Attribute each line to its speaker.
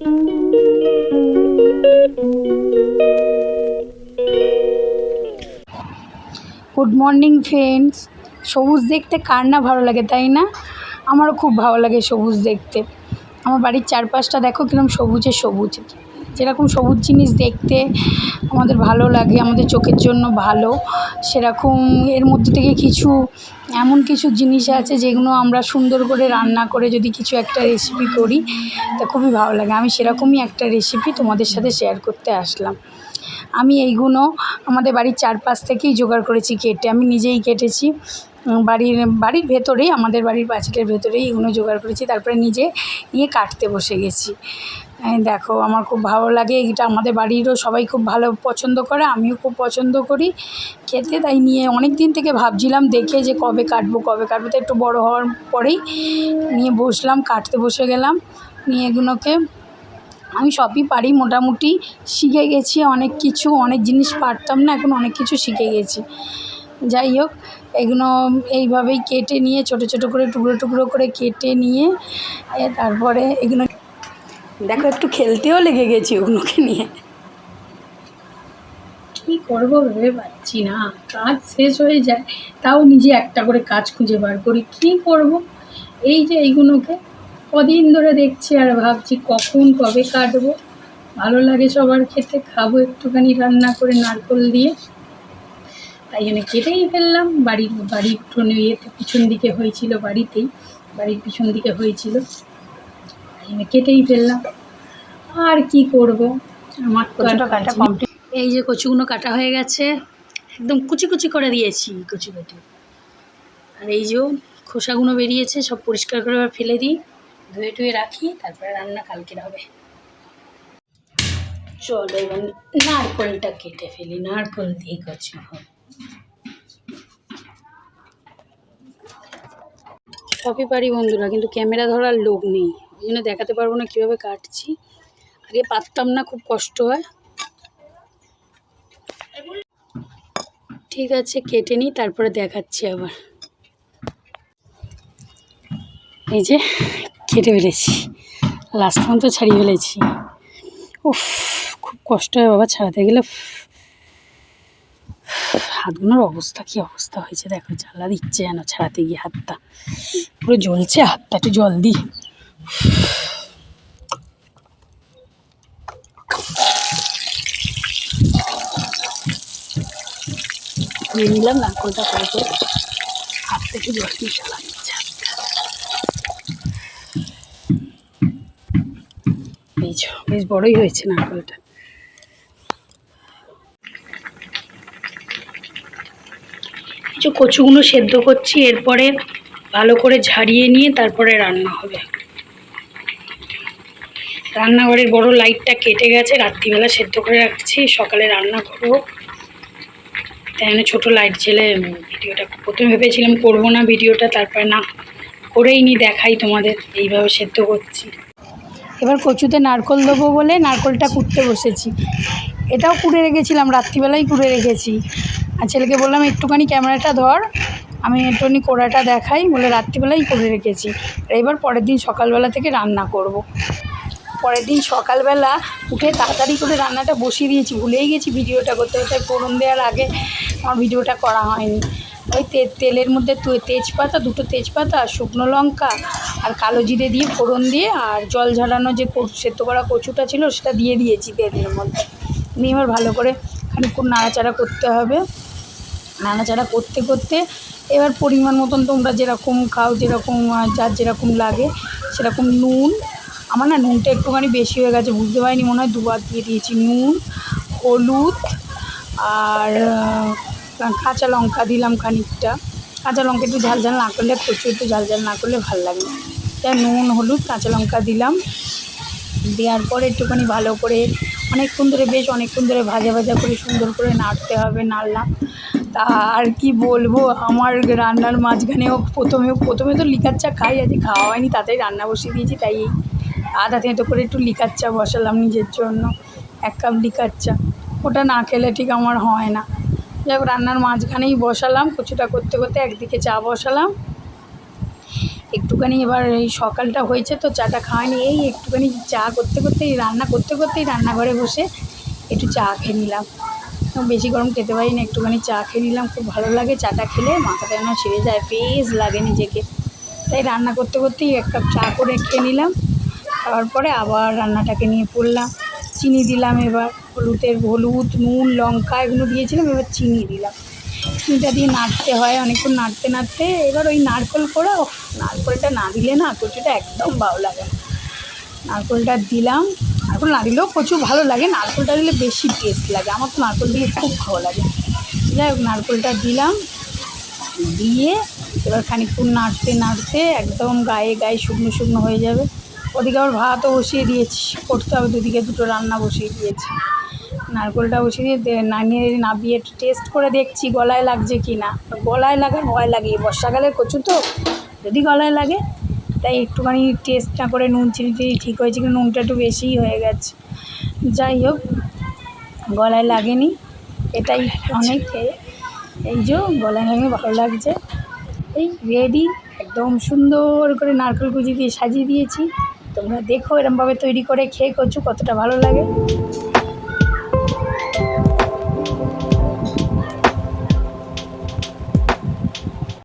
Speaker 1: Good morning friends সবুজ দেখতে কার না ভালো লাগে, তাই না? আমারও খুব ভালো লাগে সবুজ দেখতে। আমার বাড়ির চারপাশটা দেখো কিরম সবুজে সবুজ। যেরকম সবুজ জিনিস দেখতে আমাদের ভালো লাগে, আমাদের চোখের জন্য ভালো। সেরকম এর মধ্যে থেকে কিছু, এমন কিছু জিনিস আছে যেগুলো আমরা সুন্দর করে রান্না করে যদি কিছু একটা রেসিপি করি, তা খুবই ভালো লাগে। আমি সেরকমই একটা রেসিপি তোমাদের সাথে শেয়ার করতে আসলাম। আমি এইগুলো আমাদের বাড়ির চারপাশ থেকেই জোগাড় করেছি কেটে। আমি নিজেই কেটেছি। বাড়ির বাড়ির ভেতরেই, আমাদের বাড়ির পাঁচিলের ভেতরেই এগুলো জোগাড় করেছি। তারপরে নিজে নিয়ে কাটতে বসে গেছি। দেখো, আমার খুব ভালো লাগে। এটা আমাদের বাড়িরও সবাই খুব ভালো পছন্দ করে, আমিও খুব পছন্দ করি। খেতে তাই নিয়ে অনেক দিন থেকে ভাবছিলাম দেখে যে কবে কাটবো কবে কাটবো। তো একটু বড় হওয়ার পরেই নিয়ে বসলাম, কাটতে বসে গেলাম। নিয়ে এগুলোকে আমি সবই পারি, মোটামুটি শিখে গেছি অনেক কিছু, অনেক জিনিস পারতাম না, এখন অনেক কিছু শিখে গেছি। যাই হোক, এগুলো এইভাবেই কেটে নিয়ে, ছোটো ছোটো করে, টুকরো টুকরো করে কেটে নিয়ে তারপরে এগুলো দেখো, একটু খেলতেও লেগে গেছি ওগুলোকে নিয়ে। কী করব ভেবে পাচ্ছি না। কাজ শেষ হয়ে যায়, তাও নিজে একটা করে কাজ খুঁজে বার করি। কী করব? এই যে এইগুলোকে কদিন ধরে দেখছি আর ভাবছি কখন, কবে কাটবো। ভালো লাগে সবার খেতে, খাব একটুখানি রান্না করে নারকোল দিয়ে। তাই জন্য কেটেই ফেললাম। বাড়ির বাড়ির উঠোনে ইয়েতে পিছন দিকে হয়েছিল, বাড়িতেই, বাড়ির পিছন দিকে হয়েছিল। জন্য কেটেই ফেললাম। আর কি করব? আমার
Speaker 2: কাটা complete।
Speaker 1: এই যে কচুগুলো কাটা হয়ে গেছে একদম কুচি কুচি করে দিয়েছি কচু কেটে আর এই যে খোসাগুলো বেরিয়েছে সব পরিষ্কার করে আবার ফেলে দিই। ধুয়ে টুয়ে রাখি তারপরে রান্না কালকের হবে। চলো এবার নারকোলটা কেটে ফেলি নারকোল দিয়ে কচু। হবে সবই পারি বন্ধুরা কিন্তু ক্যামেরা ধরার লোক নেই। ওই জন্য দেখাতে পারব না কীভাবে কাটছি। আগে পারতাম না, খুব কষ্ট হয়। ঠিক আছে, কেটে নিই, তারপরে দেখাচ্ছি আবার। এই যে, কেটে ফেলেছি। লাস্ট পর্যন্ত ছাড়িয়ে ফেলেছি। উফ, খুব কষ্ট হয় বাবা, ছাড়াতে গেলে। হাতগুলোর অবস্থা, কি অবস্থা হয়েছে, দেখো, জ্বালা দিচ্ছে যেন ছাড়াতে গিয়ে হাতটা। পুরো জ্বলছে, হাতটা একটু জল দিই। ধুয়ে নিলাম নারকলটা করে করে হাত থেকে। এই যে, বেশ বড়ই হয়েছে নারকলটা। যে কচুগুলো সেদ্ধ করছি, এরপরে ভালো করে ঝাড়িয়ে নিয়ে তারপরে রান্না হবে। রান্নাঘরের বড় লাইটটা কেটে গেছে, রাত্রিবেলা সেদ্ধ করে রাখছি, সকালে রান্না করব। তাই ছোটো লাইট জ্বেলে ভিডিওটা প্রথমে ভেবেছিলাম করব না ভিডিওটা, তারপরে না, করেই নি, দেখাই তোমাদের, এইভাবে সেদ্ধ করছি। এবার কচুতে নারকল দেবো বলে নারকলটা কুটতে বসেছি। এটাও কুড়ে রেখেছিলাম, রাত্রিবেলাই কুড়ে রেখেছি। আর ছেলেকে বললাম, একটুখানি ক্যামেরাটা ধর, আমি একটুখানি কোড়াটা দেখাই। বলে রাত্রিবেলাই করে রেখেছি। এবার পরের দিন সকালবেলা থেকে রান্না করব। পরের দিন সকালবেলা উঠে তাড়াতাড়ি করে রান্নাটা বসিয়ে দিয়েছি। ভুলেই গেছি ভিডিওটা করতে। তাই ফোড়ন দেওয়ার আগে আমার ভিডিওটা করা হয়নি। ওই তে- তেলের মধ্যে তেজপাতা, দুটো তেজপাতা, শুকনো লঙ্কা আর কালো জিরে দিয়ে ফোড়ন দিয়ে আর জল ঝরানো যে সেদ্ধ করা কচুটা ছিল সেটা দিয়ে দিয়েছি তেলের মধ্যে। নিয়ে এবার ভালো করে খানিক্ষণ নাড়াচাড়া করতে হবে। নাড়াচাড়া করতে করতে এবার পরিমাণ মতন তোমরা যেরকম খাও, যেরকম যার যেরকম লাগে, সেরকম নুন আমার না নুনটা একটুখানি বেশি হয়ে গেছে, বুঝতে পারিনি, মনে হয় দুবার দিয়ে দিয়েছি। নুন, হলুদ আর কাঁচা লঙ্কা দিলাম খানিকটা। কাঁচা লঙ্কা একটু ঝাল ঝাল না করলে কচু একটু ঝাল ঝাল না করলে ভালো লাগে তাই নুন, হলুদ, কাঁচা লঙ্কা দিলাম। দেওয়ার পরে একটুখানি ভালো করে অনেকক্ষণ ধরে, বেশ অনেকক্ষণ ধরে ভাজা ভাজা করে সুন্দর করে নাড়তে হবে, নাড়লাম। তা আর কি বলব, আমার রান্নার মাঝখানেও প্রথমেও প্রথমে তো লিকার চা খাই, আজকে খাওয়া হয়নি, তাতেই রান্না বসিয়ে দিয়েছি, তাই আধা থেঁতো করে একটু লিকার চা বসালাম নিজের জন্য, এক কাপ লিকার চা। ওটা না খেলে ঠিক আমার হয় না। যাই হোক, রান্নার মাঝখানেই বসালাম, কচুটা করতে করতে একদিকে চা বসালাম। একটুখানি এবার এই সকালটা হয়েছে তো চাটা খাওয়ানি এই একটুখানি চা করতে করতেই, রান্না করতে করতেই রান্নাঘরে বসে একটু চা খেয়ে নিলাম। বেশি গরম খেতে পারি না একটুখানি চা খেয়ে নিলাম, খুব ভালো লাগে চাটা খেলে, মাথাটা যেন ছেড়ে যায় বেশ লাগে নিজেকে। তাই রান্না করতে করতেই এক কাপ চা করে খেয়ে নিলাম। খাওয়ার পরে আবার রান্নাটাকে নিয়ে পড়লাম। চিনি দিলাম এবার হলুদের হলুদ নুন লঙ্কা এগুলো দিয়েছিলাম এবার চিনি দিলাম। চিনিটা দিয়ে নাড়তে হয় অনেকক্ষণ নাড়তে নাড়তে এবার ওই নারকোল করা ওহ, নারকোলটা না দিলে না কচুটা একদম ভালো লাগে না। নারকোলটা দিলাম নারকোল না দিলেও কচু ভালো লাগে নারকলটা দিলে বেশি টেস্ট লাগে। আমার তো নারকোল দিলে খুব ভালো লাগে। যাই নারকোলটা দিলাম দিয়ে এবার খানিকক্ষণ নাড়তে নাড়তে একদম গায়ে গায়ে শুকনো শুকনো হয়ে যাবে। ওদিকে আবার ভাতও বসিয়ে দিয়েছি, করতে হবে দুদিকে দুটো রান্না বসিয়ে দিয়েছি। নারকোলটা বসিয়ে দিয়ে নামিয়ে নামিয়ে একটু টেস্ট করে দেখছি গলায় লাগছে কি না। গলায় লাগার ভয় লাগে এই বর্ষাকালের কচু তো, যদি গলায় লাগে, তাই একটুখানি টেস্ট না করে নুন চিনি টিনি ঠিক হয়েছে, কিন্তু নুনটা একটু বেশিই হয়ে গেছে। যাই হোক, গলায় লাগেনি, এটাই অনেক এই যে গলায় লাগে ভালো লাগছে। এই রেডি একদম সুন্দর করে নারকেল কুচি দিয়ে সাজিয়ে দিয়েছি। তোমরা দেখো এরমভাবে তৈরি করে খেয়ে কচু কতটা ভালো লাগে।